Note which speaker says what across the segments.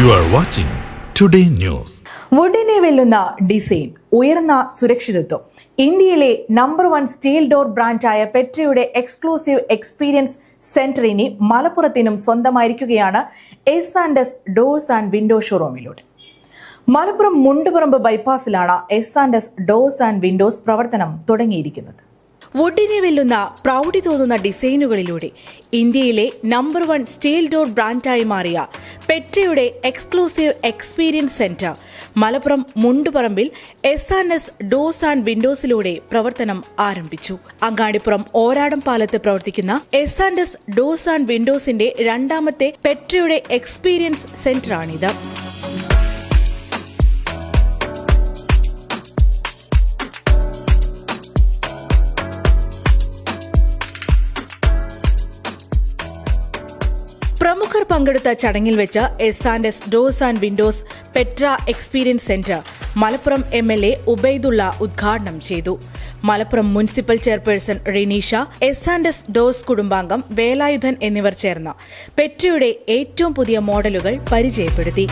Speaker 1: You are watching today news
Speaker 2: വുഡിനെ വെല്ലുന്ന design ഉയർന്ന സുരക്ഷിതത്വം. ഇന്ത്യയിലെ നമ്പർ വൺ സ്റ്റീൽ ഡോർ ബ്രാൻഡായ പെട്രയുടെ എക്സ്ക്ലൂസീവ് എക്സ്പീരിയൻസ് സെന്റർ ഇനി മലപ്പുറത്തിനും സ്വന്തമായിരിക്കുകയാണ് S and S doors and window ഷോറൂമിലൂടെ Malappuram Mundupparamba ബൈപ്പാസിലാണ് S and S doors and windows പ്രവർത്തനം തുടങ്ങിയിരിക്കുന്നത്. വുഡിനെ വെല്ലുന്ന പ്രൗഢി തോന്നുന്ന ഡിസൈനുകളിലൂടെ ഇന്ത്യയിലെ നമ്പർ വൺ സ്റ്റീൽ ഡോർ ബ്രാൻഡായി മാറിയ പെട്രയുടെ exclusive experience centre Malappuram Munduparambil S and S doors and വിൻഡോസിലൂടെ പ്രവർത്തനം ആരംഭിച്ചു. അങ്ങാടിപ്പുറം ഓരാടം പാലത്ത് പ്രവർത്തിക്കുന്ന S and S doors and വിൻഡോസിന്റെ രണ്ടാമത്തെ പെട്രയുടെ എക്സ്പീരിയൻസ് സെന്ററാണിത് പ്രമുഖർ പങ്കെടുത്ത ചടങ്ങിൽ വെച്ച് S and S doors and windows Petra experience centre Malappuram M L A Ubaidullah ഉദ്ഘാടനം ചെയ്തു. Malappuram municipal chairperson Rinisha S and S doors കുടുംബാംഗം Velayudhan എന്നിവർ ചേർന്ന് പെട്രയുടെ ഏറ്റവും പുതിയ മോഡലുകൾ പരിചയപ്പെടുത്തി.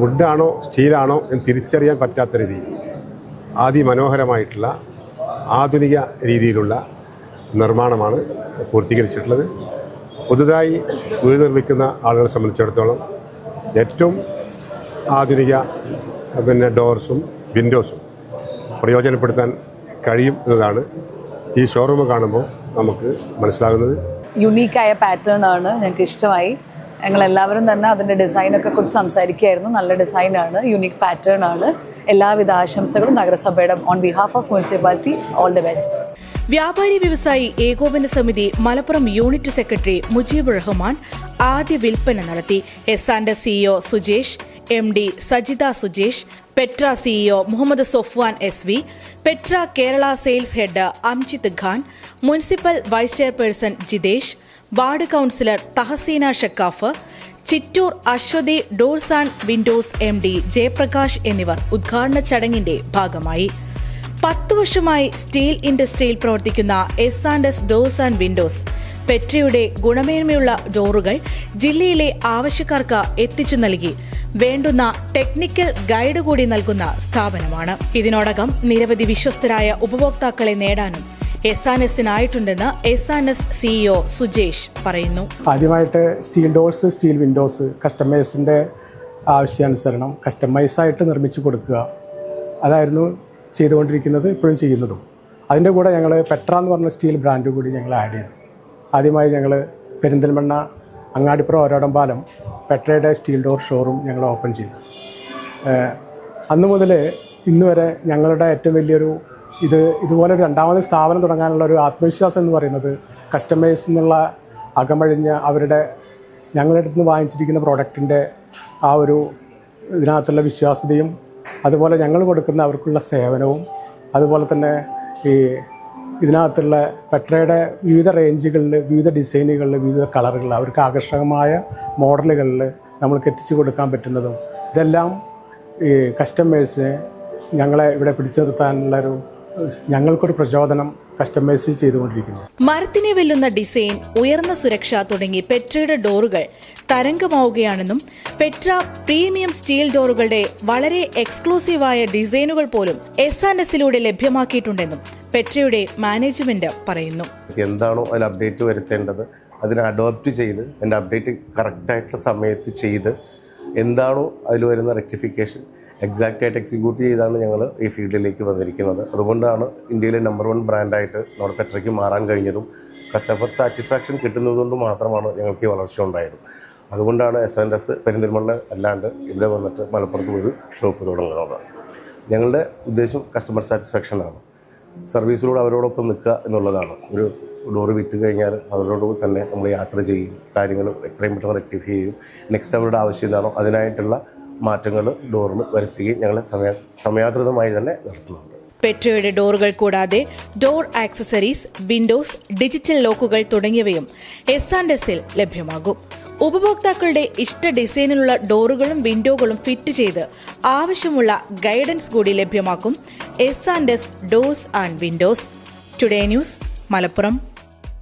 Speaker 3: വുഡാണോ സ്റ്റീലാണോ എന്ന് തിരിച്ചറിയാൻ പറ്റാത്ത രീതിയിൽ അതിമനോഹരമായിട്ടുള്ള ആധുനിക രീതിയിലുള്ള നിർമ്മാണമാണ് പൂർത്തീകരിച്ചിട്ടുള്ളത്. പുതുതായി വീട് നിർമ്മിക്കുന്ന ആളുകളെ സംബന്ധിച്ചിടത്തോളം ഏറ്റവും ആധുനിക പിന്നെ ഡോർസും വിൻഡോസും പ്രയോജനപ്പെടുത്താൻ കഴിയും എന്നതാണ് ഈ ഷോറൂം കാണുമ്പോൾ നമുക്ക് മനസ്സിലാകുന്നത്.
Speaker 4: യുണീക്കായ പാറ്റേൺ ആണ് ഞങ്ങൾക്ക് ഇഷ്ടമായി ഞങ്ങൾ എല്ലാവരും തന്നെ അതിന്റെ ഡിസൈനൊക്കെ കുറിച്ച് സംസാരിക്കുകയായിരുന്നു. നല്ല ഡിസൈനാണ് യുണീക്ക് പാറ്റേൺ ആണ്. എല്ലാവിധ ആശംസകളും നഗരസഭയുടെ on behalf of municipality all the best
Speaker 2: വ്യാപാരി വ്യവസായി ഏകോപന സമിതി മലപ്പുറം യൂണിറ്റ് സെക്രട്ടറി മുജീബ് റഹ്മാൻ ആദ്യ വിൽപ്പന നടത്തി. S and CEO Sujesh M D Sajitha Sujesh Petra CEO Muhammad Sofwan S V Petra Kerala sales head Amjith Khan municipal vice chairperson Jithesh ward councillor Thahseena Shakkaf Chittoor Aswathy doors and windows M D Jayaprakash എന്നിവർ ഉദ്ഘാടന ചടങ്ങിന്റെ ഭാഗമായി. പത്ത് വർഷമായി steel ഇൻഡസ്ട്രിയിൽ പ്രവർത്തിക്കുന്ന S and S doors and windows പെട്രയുടെ ഗുണമേന്മയുള്ള ഡോറുകൾ ജില്ലയിലെ ആവശ്യക്കാർക്ക് എത്തിച്ചു നൽകി. വേണ്ടുന്ന ടെക്നിക്കൽ ഗൈഡ് കൂടി നൽകുന്ന സ്ഥാപനമാണ്. ഇതിനോടകം നിരവധി വിശ്വസ്തരായ ഉപഭോക്താക്കളെ നേടാനും S and എസിനായിട്ടുണ്ടെന്ന് S and S CEO Sujesh പറയുന്നു.
Speaker 5: ആദ്യമായിട്ട് സ്റ്റീൽ ഡോഴ്സ് സ്റ്റീൽ വിൻഡോസ് കസ്റ്റമേഴ്സിന്റെ ആവശ്യാനുസരണം കസ്റ്റമൈസായിട്ട് നിർമ്മിച്ചു കൊടുക്കുക. അതായിരുന്നു ചെയ്തുകൊണ്ടിരിക്കുന്നത് ഇപ്പോഴും ചെയ്യുന്നതും. അതിന്റെ കൂടെ ഞങ്ങൾ പെട്ര എന്ന് പറഞ്ഞ സ്റ്റീൽ ബ്രാൻഡ് കൂടി ഞങ്ങൾ ആഡ് ചെയ്തു. ആദ്യമായി ഞങ്ങൾ പെരിന്തൽമണ്ണ അങ്ങാടിപ്പുറം ഒരോടംപാലം പെട്രയുടെ സ്റ്റീൽ ഡോർ ഷോറൂം ഞങ്ങൾ ഓപ്പൺ ചെയ്തു. അന്നു മുതൽ ഇന്ന് വരെ ഞങ്ങളുടെ ഏറ്റവും വലിയൊരു ഇത് ഇതുപോലെ രണ്ടാമത് സ്ഥാപനം തുടങ്ങാനുള്ള ഒരു ആത്മവിശ്വാസം എന്ന് പറയുന്നത് കസ്റ്റമേഴ്സ് എന്നുള്ള അകമഴിഞ്ഞ അവരുടെ ഞങ്ങളുടെ അടുത്ത് നിന്ന് വാങ്ങിച്ചിരിക്കുന്ന പ്രോഡക്റ്റിന്റെ ആ ഒരു ഇതിനകത്തുള്ള വിശ്വാസ്യതയും അതുപോലെ ഞങ്ങൾ കൊടുക്കുന്ന അവർക്കുള്ള സേവനവും അതുപോലെ തന്നെ ഈ ഇതിനകത്തുള്ള പെട്രയുടെ വിവിധ റേഞ്ചുകളിൽ വിവിധ ഡിസൈനുകളിൽ വിവിധ കളറുകളിൽ അവർക്ക് ആകർഷകമായ മോഡലുകളിൽ നമ്മൾക്ക് എത്തിച്ചു കൊടുക്കാൻ പറ്റുന്നതും. ഇതെല്ലാം ഈ കസ്റ്റമേഴ്സിനെ ഞങ്ങളെ ഇവിടെ പിടിച്ചു നിർത്താനുള്ള ഒരു ഞങ്ങൾക്കൊരു പ്രചോദനം കസ്റ്റമൈസ് ചെയ്തുകൊണ്ടിരിക്കുന്നു.
Speaker 2: മരത്തിനെ വെല്ലുന്ന ഡിസൈൻ ഉയർന്ന സുരക്ഷ തുടങ്ങി പെട്രയുടെ ഡോറുകൾ തരംഗമാവുകയാണെന്നും പെട്ര പ്രീമിയം സ്റ്റീൽ ഡോറുകളുടെ വളരെ എക്സ്ക്ലൂസീവായ ഡിസൈനുകൾ പോലും എസ് ആൻഡ് എസിലൂടെ ലഭ്യമാക്കിയിട്ടുണ്ടെന്നും പെട്രയുടെ മാനേജ്മെന്റ് പറയുന്നു.
Speaker 6: എന്താണോ അതിൽ അപ്ഡേറ്റ് വരുത്തേണ്ടത് അതിനെ അഡോപ്റ്റ് ചെയ്ത് അതിന്റെ അപ്ഡേറ്റ് കറക്റ്റായിട്ടുള്ള സമയത്ത് ചെയ്ത് എന്താണോ അതിൽ വരുന്ന റെക്ടിഫിക്കേഷൻ എക്സാക്റ്റ് ആയിട്ട് എക്സിക്യൂട്ട് ചെയ്താണ് ഞങ്ങൾ ഈ ഫീൽഡിലേക്ക് വന്നിരിക്കുന്നത്. അതുകൊണ്ടാണ് ഇന്ത്യയിലെ നമ്പർ വൺ ബ്രാൻഡായിട്ട് നമ്മുടെ പെട്രയ്ക്ക് മാറാൻ കഴിഞ്ഞതും കസ്റ്റമർ സാറ്റിസ്ഫാക്ഷൻ കിട്ടുന്നതുകൊണ്ട് മാത്രമാണ് ഞങ്ങൾക്ക് ഈ വളർച്ച ഉണ്ടായത്. അതുകൊണ്ടാണ് എസ് എൻ എസ് പെരിന്തൽമണ്ണ അല്ലാണ്ട് ഇവിടെ വന്നിട്ട് മലപ്പുറത്ത് ഒരു ഷോപ്പ് തുടങ്ങുന്നത്. ഞങ്ങളുടെ ഉദ്ദേശം കസ്റ്റമർ സാറ്റിസ്ഫാക്ഷനാണ് സർവീസിലൂടെ അവരോടൊപ്പം നിൽക്കുക എന്നുള്ളതാണ്. ഒരു ഡോറ് വിറ്റ് കഴിഞ്ഞാൽ അവരോടൊപ്പം തന്നെ നമ്മൾ യാത്ര ചെയ്യും കാര്യങ്ങൾ എത്രയും പെട്ടെന്ന് റെക്ടിഫൈ ചെയ്യും. നെക്സ്റ്റ് അവരുടെ ആവശ്യം എന്താണോ അതിനായിട്ടുള്ള മാറ്റങ്ങൾ ഡോറിൽ വരുത്തുകയും ഞങ്ങൾ സമയ സമയാതൃതമായി തന്നെ നടത്തുന്നുണ്ട്
Speaker 2: പെട്രോയുടെ ഡോറുകൾ കൂടാതെ ഡോർ ആക്സസറീസ് വിൻഡോസ് ഡിജിറ്റൽ ലോക്കുകൾ തുടങ്ങിയവയും എസ് ആൻഡ് എസിൽ ലഭ്യമാകും. ഉപഭോക്താക്കളുടെ ഇഷ്ട ഡിസൈനിലുള്ള ഡോറുകളും വിൻഡോകളും ഫിറ്റ് ചെയ്ത് ആവശ്യമുള്ള ഗൈഡൻസ് കൂടി ലഭ്യമാക്കും S and S doors and windows. Today news Malappuram.